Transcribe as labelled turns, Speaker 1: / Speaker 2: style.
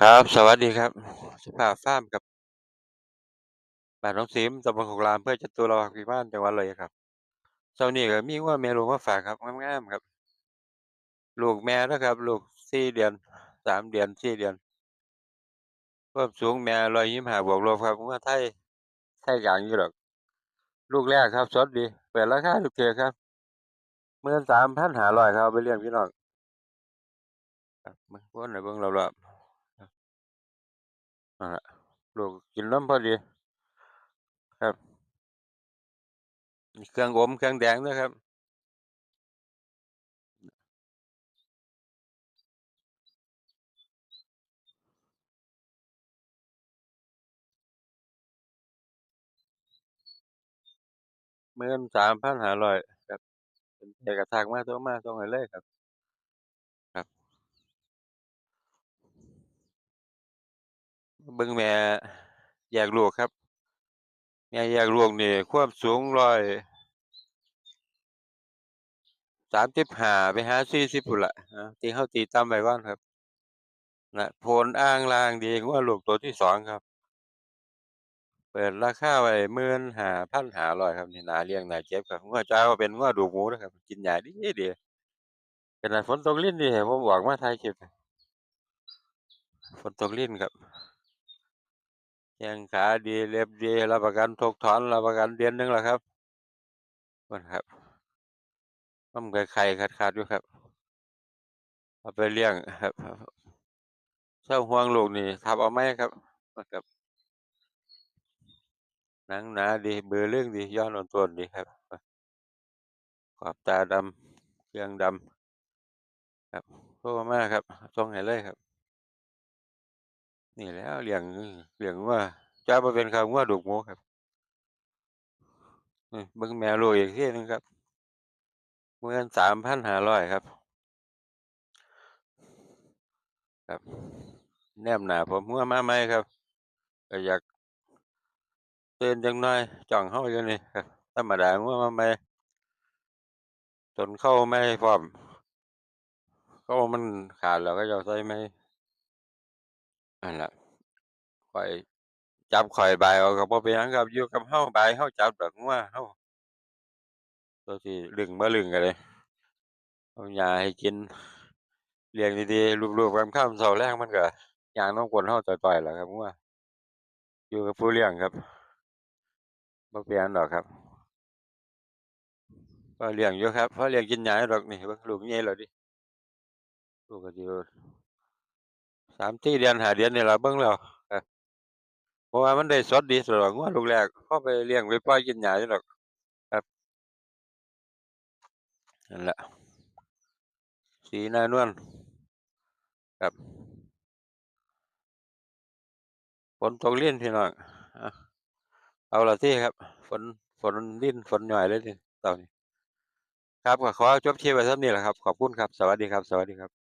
Speaker 1: ครับ สวัสดีครับสุภาพฟาร์มครับบ้านหนองสิมตำบลโคกรามอำเภอจตุรพักษ์พิมานจังหวัดร้อยครับเช้านี้ก็มีงัวแม่ลูกมาฝากครับงามๆครับ ลูกแม่เด้อครับ ลูก4เดือน3เดือน4เดือนความสูงแม่125บวกลบครับงัวไทยไทยกลางอยู่ดอก ลูกแรกครับสดดีเปิดราคาถูกๆครับ13,500ครับเอาไปเลี้ยงพี่น้องครับเบิ่งวนให้เบิ่งเรอบๆครับั่นแหละลูกกินน้ำพอดี ครับเครื่องอมเครื่องแดงนะครับเมื่อสามพันหาร้อยครับเป็นเอกสารมาตัวมาส่งให้เลยครับ เบิ่งแม่แยกลูกครับ แม่แยกลูกนี่ความสูงร้อย35ไปหา40พู้นล่ะอาที่เราตีต่ำไว้ก่อนครับนะโผลอ่างลางดีงัวลูกตัวที่2ครับ เปิดราคาไว้15,500ครับนี่นาเลี้ยงนาเก็บครับงัวจ่าว่าเป็นงัวดูหมูเด้อครับ กินใหญ้าดีดีขนาดฝนตกรินนี่ให้ผมออกมาถ่ายคลิปฝนตกรินครับ แข้งขาดีเล็บดีรับประกันถกถอนรับประกันเดือนหนึ่งแล้วครับพู้นครับมันมไข่ๆขาดอยู่ครับเอาไปเลี้ยงครับเซาห่วงลูกนี่ทับเอาใหมครับพู้นครับหนังหนาดีเบือเรื่องดีย้อนโอนต้นดีครับขอบตาดำเครื่องดำครับโทรมาครับส่งให้เลยครับ นี่แล้วเลี้ยงเลี้ยงงัวจ่าเป็นครับงัวดูกหมูครับเบิ่งแม่ลูกอีกทีหนึ่งครับ13,500ครับ ครับ แนมหนาผมงัวมาใหมครับอยากเตื่นจักหน่อยจ้องเราอยู่นี่ครับธรรมดางัวมาใหม่ต้นเข่าใหม่พร้อมเข่ามันขาดแล้วเขาเจ้าใส่ใหม นั่นล่ะข้อย จับข้อยบายเอาก็บ่เป็นหยังครับ อยู่กับเราบายเราจับดอกงัวเราตัวสิลึงบ่ลึงก็ได้เอาหญ้าให้กิน เลี้ยงดีๆลูบๆคำๆเช้าแลงมันก็ย่างนำก้นเราจ้อยๆแหล้วครับงัว อยู่กับผู้เลี้ยงครับ บ่เป็นหยังดอกครับ พอเลี้ยงอยู่ครับ พอเลี้ยงกินหญ้าอยู่ดอกนี่ เบิ่งลูกใหญ่แล้วดิ ลูกก็สิ 3-4เดือน5เดือนนี่ละเบิ่งแล้วครับเพราะว่ามันได้สดดีสำหรับงัวลูกแรกพอไปเลี้ยงไปปล่อยกินหญ้าอยู่ดอกครับนั่นแหละสีน้านวลครับฝนตกรินพี่น้องอะเอาละติครับ ฝนฝนรินฝนญ้อยเลยนี่ตอนนี้ครับขอจบคลิปไว้ส่ำนี้ล่ะครับ ขอบคุณครับ สวัสดีครับ สวัสดีครับ